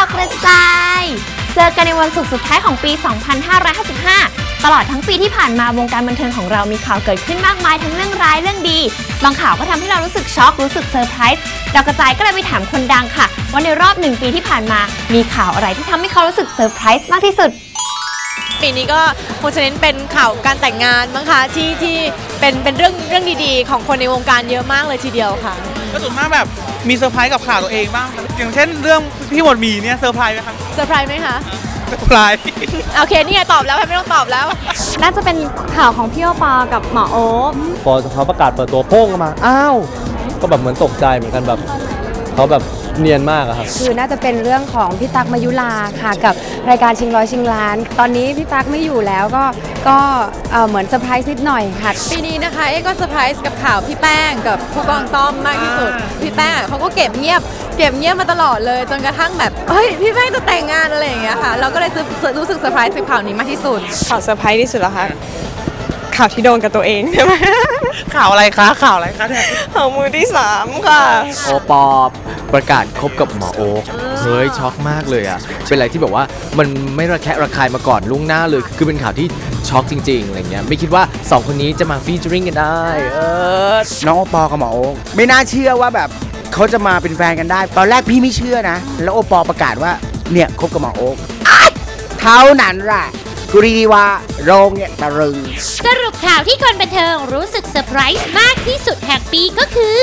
าวกระจาย เจอกันในวันศุกร์สุดท้ายของปี 2555 ตลอดทั้งปีที่ผ่านมาวงการบันเทิงของเรามีข่าวเกิดขึ้นมากมายทั้งเรื่องร้ายเรื่องดี บางข่าวก็ทำให้เรารู้สึกช็อกรู้สึกเซอร์ไพรส์ดาวกระจายก็เลยไปถามคนดังค่ะ ว่าในรอบหนึ่งปีที่ผ่านมา มีข่าวอะไรที่ทำให้เขารู้สึกเซอร์ไพรส์มากที่สุดปีนี้ก็คงจะเน้นเป็นข่าวการแต่งงานมั้งคะที่ที่เป็นเป็นเรื่องเรื่องดีๆ ของคนในวงการเยอะมากเลยทีเดียวค่ะ ก็ส่วนมากแบบ มีเซอร์ไพรส์กับข่าวตัวเองบ้างครับอย่างเช่นเรื่องพี่หมวดหมีเนี่ยเซอร์ไพรส์ไหมครับเซอร์ไพรส์ไหมคะเซอร์ไพรส์โอเคนี่ไงตอบแล้วไม่ต้องตอบแล้ว น่าจะเป็นข่าวของพี่โอปอกับหมอโอ๊คพอเขาประกาศเปิดตัวโป้งออกมา อ้าว ก็แบบเหมือนตกใจเหมือนกันแบบเขาแบบ เนียนมากอะครับ คือน่าจะเป็นเรื่องของพี่ตั๊กมายุลาค่ะกับรายการชิงร้อยชิงล้าน ตอนนี้พี่ตั๊กไม่อยู่แล้วก็ก็เอ่อเหมือนเซอร์ไพรส์นิดหน่อยค่ะ ปีนี้นะคะเอ๊ก็เซอร์ไพรส์กับข่าวพี่แป้งกับผู้กองต้อมมากที่สุด พี่แป้งอะเขาก็เก็บเงียบ เก็บเงียบมาตลอดเลย จนกระทั่งแบบเฮ้ยพี่แป้งจะแต่งงานอะไรอย่างเงี้ยค่ะ เราก็เลยรู้สึกเซอร์ไพรส์กับข่าวนี้มากที่สุด ข่าวเซอร์ไพรส์ที่สุดแล้วคะ ข่าวที่โดนกับตัวเองใช่ไหมข่าวอะไรคะ ข่าวอะไรคะเนี่ยข่าวมือที่สามค่ะโอปอประกาศคบกับหมอโอ๊คเฮ้ยช็อกมากเลยอะ เป็นอะไรที่แบบว่ามันไม่ระแคะระคายมาก่อนล่วงหน้าเลย คือเป็นข่าวที่ช็อกจริงๆอะไรเงี้ยไม่คิดว่า 2 คนนี้จะมาฟีเจอริงกันได้ เออน้องโอปอลกับหมอโอ๊คไม่น่าเชื่อว่าแบบเขาจะมาเป็นแฟนกันได้ ตอนแรกพี่ไม่เชื่อนะ แล้วโอปอลประกาศว่าเนี่ยคบกับหมอโอ๊คอ๊ะเท่านั้นแหละ กุรีดีว่าโรงเนี่ยตะรึงสรุปข่าวที่คนบันเทิงรู้สึกเซอร์ไพรส์มากที่สุดแห่งปีก็คือ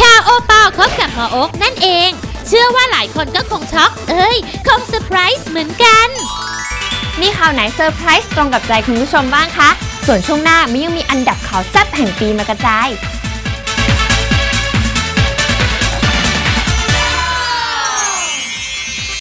ข่าวโอปอลคบกับหมอโอ๊กนั่นเอง เชื่อว่าหลายคนก็คงช็อก เอ้ย คงเซอร์ไพรส์เหมือนกัน มีข่าวไหนเซอร์ไพรส์ตรงกับใจคุณผู้ชมบ้างคะ ส่วนช่วงหน้ามิยังมีอันดับข่าวแซ่บแห่งปีมากระจาย